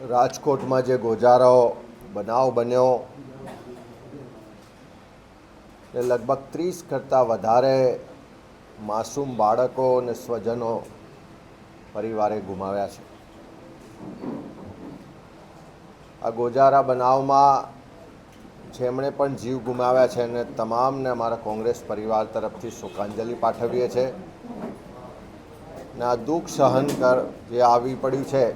રાજકોટમાં જે ગોજારો બનાવ બન્યો, એ લગભગ ત્રીસ કરતાં વધારે માસૂમ બાળકો અને સ્વજનો પરિવારે ગુમાવ્યા છે. આ ગોજારા બનાવમાં જેમણે પણ જીવ ગુમાવ્યા છે અને તમામને અમારા કોંગ્રેસ પરિવાર તરફથી શોકાંજલિ પાઠવીએ છીએ ને આ દુઃખ સહન કર, જે આવી પડ્યું છે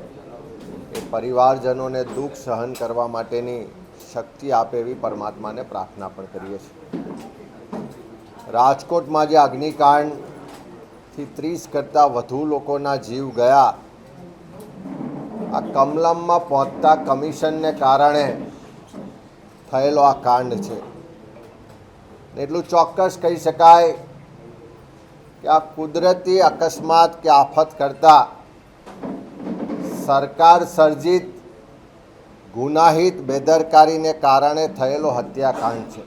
એ પરિવારજનોને દુઃખ સહન કરવા માટેની શક્તિ આપે એવી પરમાત્માને પ્રાર્થના પણ કરીએ છીએ. રાજકોટમાં જે અગ્નિકાંડથી ત્રીસ કરતાં વધુ લોકોના જીવ ગયા, આ કમલમમાં પહોંચતા કમિશનને કારણે થયેલો આ કાંડ છે. એટલું ચોક્કસ કહી શકાય કે આ કુદરતી અકસ્માત કે આફત કરતાં સરકાર સર્જિત ગુનાહિત બેદરકારીને કારણે થયેલો હત્યાકાંડ છે.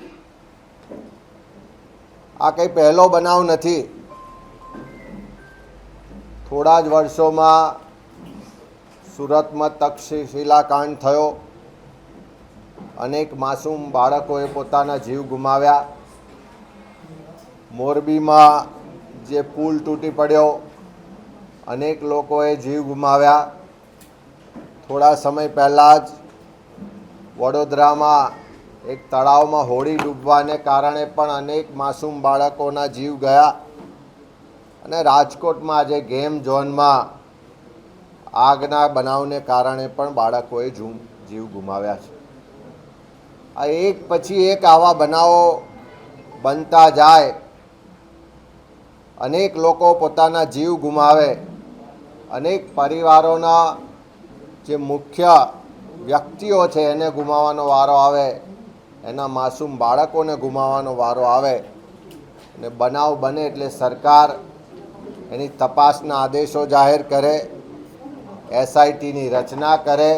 આ કંઈ પહેલો બનાવ નથી. થોડા જ વર્ષોમાં સુરતમાં તક્ષશિલા કાંડ થયો. અનેક માસૂમ બાળકોએ પોતાના જીવ ગુમાવ્યા. મોરબીમાં જે પુલ તૂટી પડ્યો, અનેક લોકોએ જીવ ગુમાવ્યા. થોડા સમય પહેલાં જ વડોદરામાં એક તળાવમાં હોડી ડૂબવાને કારણે પણ અનેક માસૂમ બાળકોના જીવ ગયા અને રાજકોટમાં આજે ગેમ ઝોનમાં આગના બનાવને કારણે પણ બાળકોએ જીવ ગુમાવ્યા છે. આ એક પછી એક આવા બનાવો બનતા જાય. અનેક લોકો પોતાના જીવ ગુમાવે. અનેક પરિવારોના જે મુખ્ય વ્યક્તિઓ છે એને ગુમાવવાનો વારો આવે, એના માસૂમ બાળકોને ગુમાવવાનો વારો આવે અને બનાવ બને એટલે સરકાર એની તપાસના આદેશો જાહેર કરે, એસઆઈટીની રચના કરે,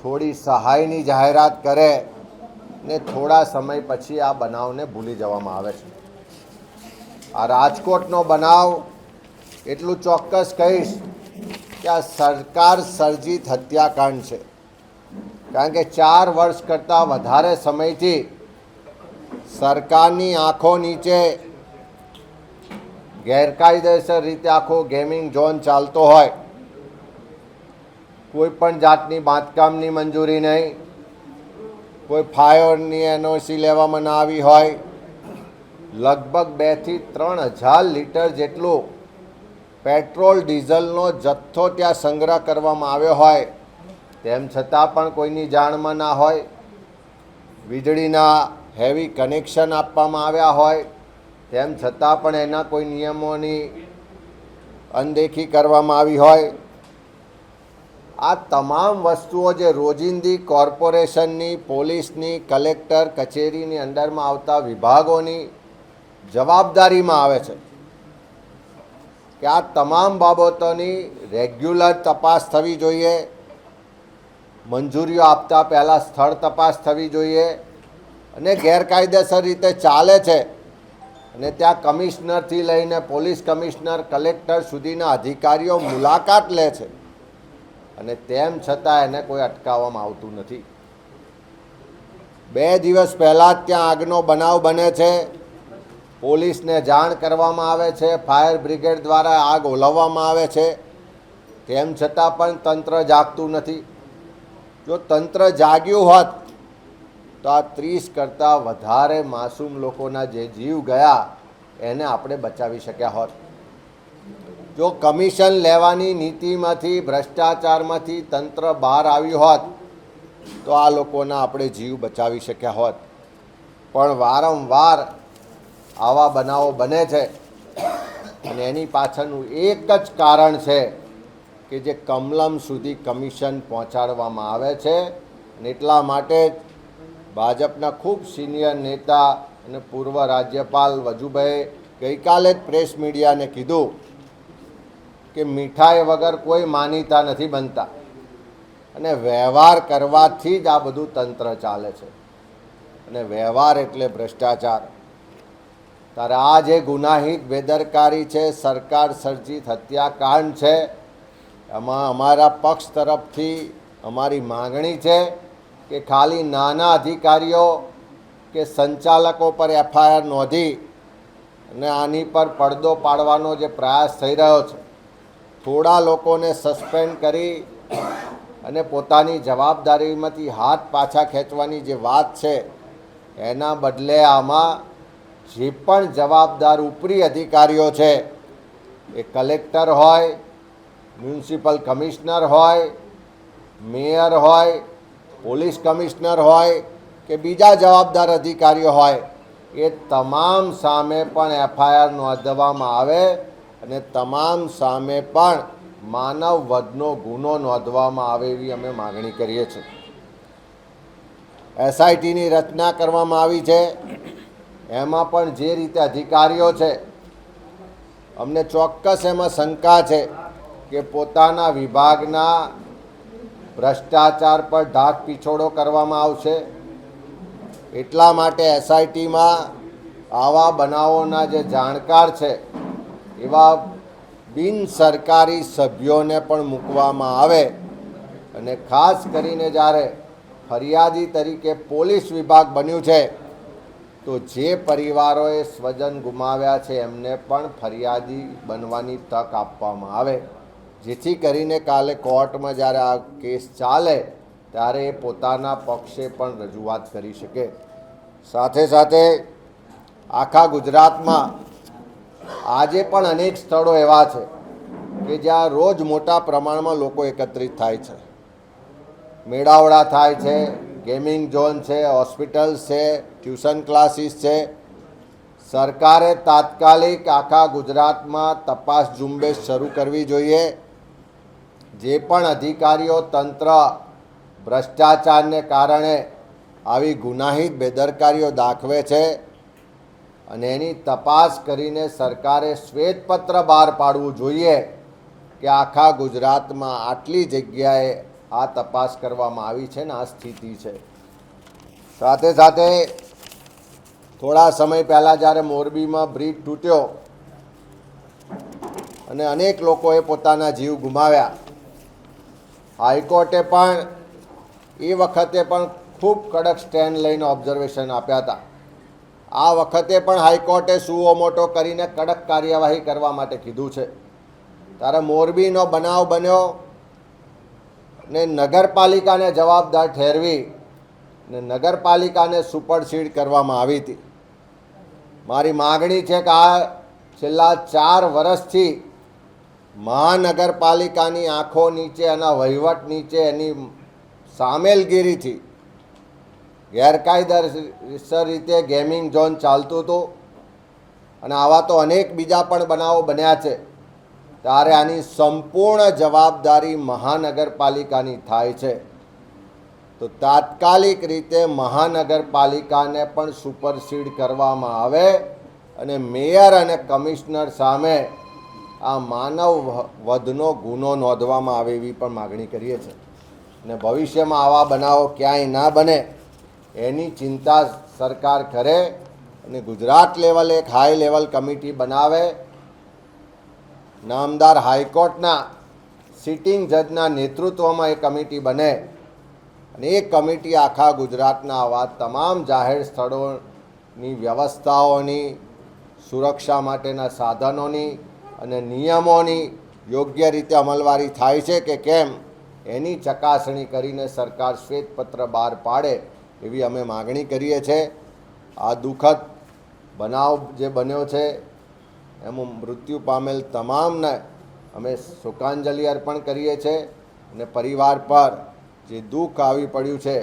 થોડી સહાયની જાહેરાત કરે ને થોડા સમય પછી આ બનાવને ભૂલી જવામાં આવે છે. આ રાજકોટનો બનાવ, એટલું ચોક્કસ કહીશ કે આ સરકાર સર્જિત હત્યાકાંડ છે. કારણ કે ચાર વર્ષ કરતાં વધારે સમયથી સરકારની આંખો નીચે ગેરકાયદેસર રીતે આખો ગેમિંગ ઝોન ચાલતો હોય. કોઈ પણ જાતની બાંધકામની મંજૂરી નહીં. કોઈ ફાયરની એનઓસી લેવામાં ના આવી હોય. લગભગ બેથી ત્રણ હજાર લીટર જેટલું પેટ્રોલ, ડીઝલનો જથ્થો ત્યાં સંગ્રહ કરવામાં આવ્યો હોય, તેમ છતાં પણ કોઈની જાણમાં ના હોય, વીજળીના હેવી કનેક્શન આપવામાં આવ્યા હોય, તેમ છતાં પણ એના કોઈ નિયમોની અનદેખી કરવામાં આવી હોય. આ તમામ વસ્તુઓ જે રોજિંદી કોર્પોરેશનની, પોલીસની, કલેક્ટર, કચેરીની અંદરમાં આવતા વિભાગોની જવાબદારીમાં આવે છે. કે આ તમામ બાબતોની રેગ્યુલર તપાસ થવી જોઈએ. મંજૂરીઓ આપતા પહેલાં સ્થળ તપાસ થવી જોઈએ. અને ગેરકાયદેસર રીતે ચાલે છે. અને ત્યાં કમિશનરથી લઈને પોલીસ કમિશનર, કલેક્ટર સુધીના અધિકારીઓ મુલાકાત લે છે. અને તેમ છતાં એને કોઈ અટકાવવામાં આવતું નથી. બે દિવસ પહેલાં જ ત્યાં આગનો બનાવ બને છે. પોલીસને જાણ કરવામાં આવે છે, ફાયર બ્રિગેડ દ્વારા આગ ઓલવવામાં આવે છે. તેમ છતાં પણ તંત્ર જાગતું નથી. જો તંત્ર જાગ્યું હોત, તો આ ત્રીસ કરતાં વધારે માસૂમ લોકોના જે જીવ ગયા, એને આપણે બચાવી શક્યા હોત. જો કમિશન લેવાની નીતિમાંથી, ભ્રષ્ટાચારમાંથી તંત્ર બહાર આવ્યું હોત, તો આ લોકોના આપણે જીવ બચાવી શક્યા હોત. પણ વારંવાર આવા બનાવો બને છે. અને એની પાછળનું એક જ કારણ છે કે જે કમલમ સુધી કમિશન પહોંચાડવામાં આવે છે અને એટલા માટે જ ભાજપના ખૂબ સિનિયર નેતા અને પૂર્વ રાજ્યપાલ વજુભાઈ ગઈકાલે જ પ્રેસ મીડિયાને કીધું કે મીઠાઈ વગર કોઈ માનીતા નથી બનતા. અને વ્યવહાર કરવાથી જ આ બધું તંત્ર ચાલે છે. અને વ્યવહાર એટલે ભ્રષ્ટાચાર. ત્યારે આ જે ગુનાહિત બેદરકારી છે, સરકાર સર્જિત હત્યાકાંડ છે, એમાં અમારા પક્ષ તરફથી અમારી માગણી છે કે ખાલી નાના અધિકારીઓ કે સંચાલકો પર એફઆઈઆર નોંધી અને આની પર પડદો પાડવાનો જે પ્રયાસ થઈ રહ્યો છે, થોડા લોકોને સસ્પેન્ડ કરી અને પોતાની જવાબદારીમાંથી હાથ પાછા ખેંચવાની જે વાત છે, એના બદલે આમાં જે પણ જવાબદાર ઉપરી અધિકારીઓ છે, એ કલેક્ટર હોય, મ્યુનિસિપલ કમિશનર હોય, મેયર હોય, પોલીસ કમિશનર હોય કે બીજા જવાબદાર અધિકારીઓ હોય, એ તમામ સામે પણ એફઆઈઆર નોંધવામાં આવે અને તમામ સામે પણ માનવ વધનો ગુનો નોંધવામાં આવે એવી અમે માગણી કરીએ છીએ. એસઆઈટીની રચના કરવામાં આવી છે. એમાં પણ જે રીતે અધિકારીઓ છે, અમને ચોક્કસ એમાં શંકા છે કે પોતાના વિભાગના ભ્રષ્ટાચાર પર ઢાક પીછોડો કરવામાં આવશે. એટલા માટે એસઆઈટીમાં આવા બનાવોના જે જાણકાર છે, એવા બિન સરકારી સભ્યોને પણ મૂકવામાં આવે અને ખાસ કરીને જ્યારે ફરિયાદી તરીકે પોલીસ વિભાગ બન્યું છે તો જે પરિવારોએ સ્વજન ગુમાવ્યા છે, એમને પણ ફરિયાદી બનવાની તક આપવામાં આવે. જેથી કરીને કાલે કોર્ટમાં જ્યારે આ કેસ ચાલે, ત્યારે એ પોતાના પક્ષે પણ રજૂઆત કરી શકે. સાથે સાથે આખા ગુજરાતમાં આજે પણ અનેક સ્થળો એવા છે કે જ્યાં રોજ મોટા પ્રમાણમાં લોકો એકત્રિત થાય છે. મેળાવડા થાય છે ગેમિંગ ઝોન છે હોસ્પિટલ્સ છે, ટ્યુશન ક્લાસીસ છે. સરકારે તાત્કાલિક આખા ગુજરાતમાં તપાસ ઝુંબેશ શરૂ કરવી જોઈએ. જે પણ અધિકારીઓ તંત્ર ભ્રષ્ટાચારને કારણે આવી ગુનાહિત બેદરકારીઓ દાખવે છે અને એની તપાસ કરીને સરકારે શ્વેતપત્ર બહાર પાડવું જોઈએ કે આખા ગુજરાતમાં આટલી જગ્યાએ આ તપાસ કરવામાં આવી છે ને આ સ્થિતિ છે. સાથે સાથે થોડા સમય પહેલાં જ્યારે મોરબીમાં બ્રિજ તૂટ્યો અને અનેક લોકોએ પોતાના જીવ ગુમાવ્યા, હાઈકોર્ટે પણ એ વખતે પણ ખૂબ કડક સ્ટેન્ડ લઈને ઓબ્ઝર્વેશન આપ્યા હતા. આ વખતે પણ હાઈકોર્ટે સુઓ મોટો કરીને કડક કાર્યવાહી કરવા માટે કીધું છે. ત્યારે મોરબીનો બનાવ બન્યો ને નગરપાલિકાને જવાબદાર ઠેરવી ને નગરપાલિકાને સુપરસીડ કરવામાં આવી હતી. મારી માગણી છે કે આ છેલ્લા ચાર વર્ષથી મહાનગરપાલિકાની આંખો નીચે એના વહીવટ નીચે એની સામેલગીરીથી ગેરકાયદેસર રીતે ગેમિંગ ઝોન ચાલતું હતું. અને આવા તો અનેક બીજા પણ બનાવો બન્યા છે. ત્યારે આની સંપૂર્ણ જવાબદારી મહાનગરપાલિકાની થાય છે. તો તાત્કાલિક રીતે મહાનગરપાલિકાને પણ સુપરસીડ કરવામાં આવે અને મેયર અને કમિશનર સામે આ માનવ વધનો ગુનો નોંધવામાં આવે એવી પણ માગણી કરીએ છીએ. અને ભવિષ્યમાં આવા બનાવો ક્યાંય ના બને એની ચિંતા સરકાર કરે અને ગુજરાત લેવલે એક હાઈ લેવલ કમિટી બનાવે નામદાર હાઈકોર્ટના સિટિંગ જજના નેતૃત્વમાં એ કમિટી બને. અને એ કમિટી આખા ગુજરાતના આવા તમામ જાહેર સ્થળોની વ્યવસ્થાઓની, સુરક્ષા માટેના સાધનોની અને નિયમોની યોગ્ય રીતે અમલવારી થાય છે કે કેમ, એની ચકાસણી કરીને સરકાર શ્વેતપત્ર બહાર પાડે એવી અમે માગણી કરીએ છીએ. આ દુઃખદ બનાવ જે બન્યો છે એમાં મૃત્યુ પામેલ તમામને અમે શોકાંજલિ અર્પણ કરીએ છીએ અને પરિવાર પર જે દુઃખ આવી પડ્યું છે